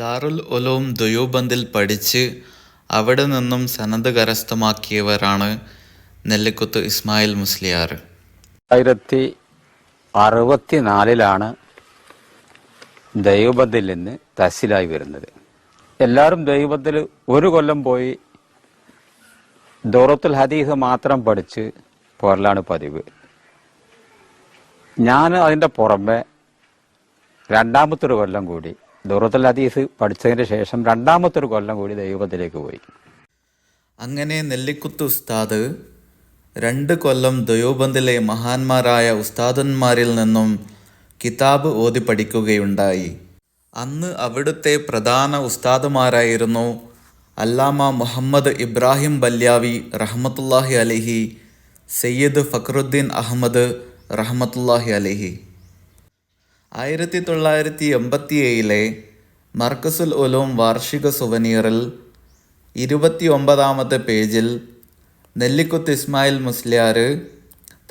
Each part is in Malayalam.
ദാറുൽ ഉലൂം ദുയൂബന്ദിൽ പഠിച്ച് അവിടെ നിന്നും സനത് കരസ്ഥമാക്കിയവരാണ് നെല്ലിക്കുത്ത് ഇസ്മായിൽ മുസ്ലിയാർ. ആയിരത്തി അറുപത്തി നാലിലാണ് ദൈവബന്ധിൽ നിന്ന് തഹസിലായി വരുന്നത്. എല്ലാവരും ദൈവബന്ധിൽ ഒരു കൊല്ലം പോയി ദൗറത്തുൽ ഹദീസ് മാത്രം പഠിച്ച് പോരലാണ് പതിവ്. ഞാൻ അതിന്റെ പുറമെ രണ്ടാമത്തൊരു കൊല്ലം കൂടി ദൂറത്തുൽ ഹദീസ് പഠിച്ചതിന് ശേഷം രണ്ടാമത്തെ ഒരു കൊല്ലം കൂടി ദൈവത്തിലേക്ക് പോയി. അങ്ങനെ നെല്ലിക്കുത്ത് ഉസ്താദ് രണ്ട് കൊല്ലം ദയോബന്ദിലെ മഹാന്മാരായ ഉസ്താദന്മാരിൽ നിന്നും കിതാബ് ഓതി പഠിക്കുകയുണ്ടായി. അന്ന് അവിടുത്തെ പ്രധാന ഉസ്താദുമാരായിരുന്നു അല്ലാമ മുഹമ്മദ് ഇബ്രാഹിം ബല്യാവി റഹ്മത്തുല്ലാഹി അലിഹി സയ്യിദ് ഫക്രുദ്ദീൻ അഹമ്മദ് റഹ്മത്തുല്ലാഹി അലഹി. ആയിരത്തി തൊള്ളായിരത്തി എൺപത്തി ഏഴിലെ മർക്കസുൽ ഉലൂം വാർഷിക സുവനീറിൽ ഇരുപത്തി ഒമ്പതാമത്തെ പേജിൽ നെല്ലിക്കുത്ത് ഇസ്മായിൽ മുസ്ലിയാർ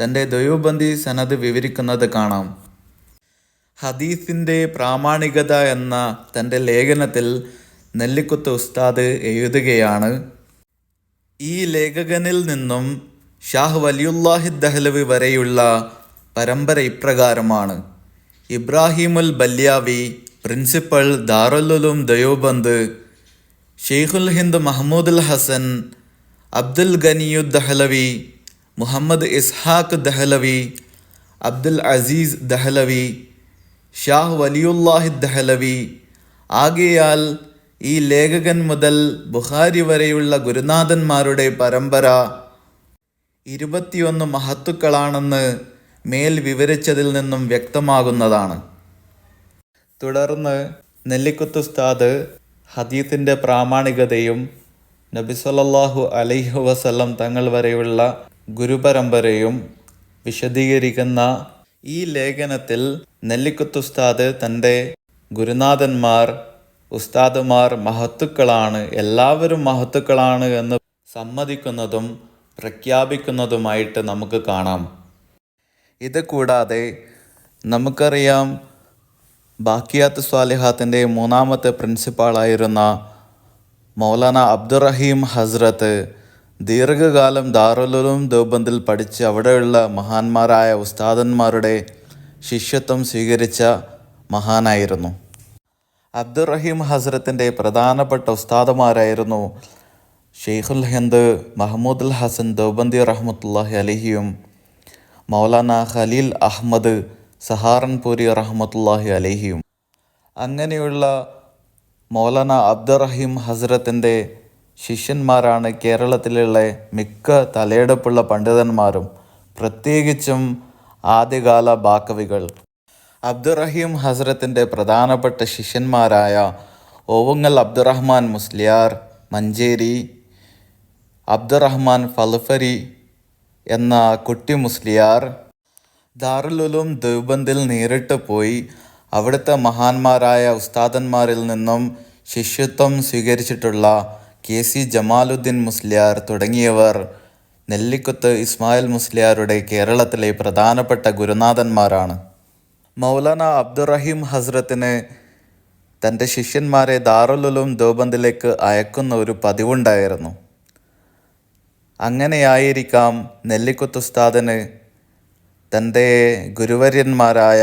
തന്റെ ദൊയൂബന്ദി സനത് വിവരിക്കുന്നത് കാണാം. ഹദീസിന്റെ പ്രാമാണികത എന്ന തന്റെ ലേഖനത്തിൽ നെല്ലിക്കുത്ത് ഉസ്താദ് എഴുതുകയാണ് ഈ ലേഖകനിൽ നിന്നും ഷാഹ് വലിയുല്ലാഹി ദഹ്ലവി വരെയുള്ള പരമ്പര ഇപ്രകാരമാണ്. ഇബ്രാഹിമുൽ ബല്യാവി പ്രിൻസിപ്പൽ ദാറുലുലും ദയോബന്ദ് ഷെയ്ഖുൽ ഹിന്ദ് മഹ്മൂദുൽ ഹസൻ അബ്ദുൽ ഗനിയു ദഹലവി മുഹമ്മദ് ഇസ്ഹാഖ് ദഹലവി അബ്ദുൽ അസീസ് ദഹലവി ഷാഹ് വലിയുല്ലാഹി ദഹലവി. ആകയാൽ ഈ ലേഖകൻ മുതൽ ബുഹാരി വരെയുള്ള ഗുരുനാഥന്മാരുടെ പരമ്പര ഇരുപത്തിയൊന്ന് മഹത്തുക്കളാണെന്ന് മേൽ വിവരിച്ചതിൽ നിന്നും വ്യക്തമാകുന്നതാണ്. തുടർന്ന് നെല്ലിക്കുത്ത് ഉസ്താദ് ഹദീത്തിന്റെ പ്രാമാണികതയും നബി സല്ലല്ലാഹു അലൈഹി വസല്ലം തങ്ങൾ വരെയുള്ള ഗുരുപരമ്പരയും വിശദീകരിക്കുന്ന ഈ ലേഖനത്തിൽ നെല്ലിക്കുത്ത് ഉസ്താദ് തന്റെ ഗുരുനാഥന്മാർ ഉസ്താദുമാർ മഹത്തുക്കളാണ് എല്ലാവരും മഹത്തുക്കളാണ് എന്ന് സമ്മതിക്കുന്നതും പ്രഖ്യാപിക്കുന്നതുമായിട്ട് നമുക്ക് കാണാം. ഇത് കൂടാതെ നമുക്കറിയാം ബാക്കിയാത്ത് സ്വാലിഹാത്തിന്റെ മൂന്നാമത്തെ പ്രിൻസിപ്പാളായിരുന്ന മൗലാന അബ്ദുറഹീം ഹസ്രത്ത് ദീർഘകാലം ദാറുലും ദേവബന്ദിൽ പഠിച്ച് അവിടെയുള്ള മഹാന്മാരായ ഉസ്താദന്മാരുടെ ശിഷ്യത്വം സ്വീകരിച്ച മഹാനായിരുന്നു. അബ്ദുറഹീം ഹസ്രത്തിന്റെ പ്രധാനപ്പെട്ട ഉസ്താദുമാരായിരുന്നു ഷെയ്ഖുൽ ഹിന്ദ് മഹമ്മൂദുൽ ഹസൻ ദേവബന്ദി റഹ്മത്തുല്ലാഹി അലഹിയും മൗലാന ഖലീൽ അഹമ്മദ് സഹാറൻപൂരി റഹ്മത്തുല്ലാഹി അലഹിയും. അങ്ങനെയുള്ള മൗലാന അബ്ദുറഹീം ഹസ്രത്തിന്റെ ശിഷ്യന്മാരാണ് കേരളത്തിലുള്ള മിക്ക തലയെടുപ്പുള്ള പണ്ഡിതന്മാരും പ്രത്യേകിച്ചും ആദ്യകാല ബാക്കവികൾ. അബ്ദുറഹീം ഹസ്രത്തിന്റെ പ്രധാനപ്പെട്ട ശിഷ്യന്മാരായ ഓവുങ്ങൽ അബ്ദുറഹ്മാൻ മുസ്ലിയാർ മഞ്ചേരി അബ്ദുറഹ്മാൻ ഫൽഫരി എന്ന കുട്ടി മുസ്ലിയാർ ദാറുലുലും ദേവബന്ദിൽ നേരിട്ട് പോയി അവിടുത്തെ മഹാന്മാരായ ഉസ്താദന്മാരിൽ നിന്നും ശിഷ്യത്വം സ്വീകരിച്ചിട്ടുള്ള കെ സി ജമാലുദ്ദീൻ മുസ്ലിയാർ തുടങ്ങിയവർ നെല്ലിക്കുത്ത് ഇസ്മായിൽ മുസ്ലിയാരുടെ കേരളത്തിലെ പ്രധാനപ്പെട്ട ഗുരുനാഥന്മാരാണ്. മൗലാന അബ്ദുറഹീം ഹസ്രത്തിന് തന്റെ ശിഷ്യന്മാരെ ദാറുലുലും ദേവബന്ദിലേക്ക് അയക്കുന്ന ഒരു പതിവുണ്ടായിരുന്നു. അങ്ങനെയായിരിക്കാം നെല്ലിക്കുത്തുസ്താദന് തന്റെ ഗുരുവര്യന്മാരായ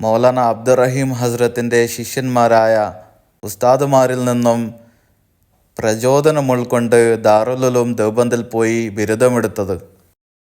മൗലാന അബ്ദുറഹീം ഹസ്രത്തിന്റെ ശിഷ്യന്മാരായ ഉസ്താദുമാരിൽ നിന്നും പ്രചോദനം ഉൾക്കൊണ്ട് ദാറുലുലും ദേവബന്ദിൽ പോയി ബിരുദമെടുത്തത്.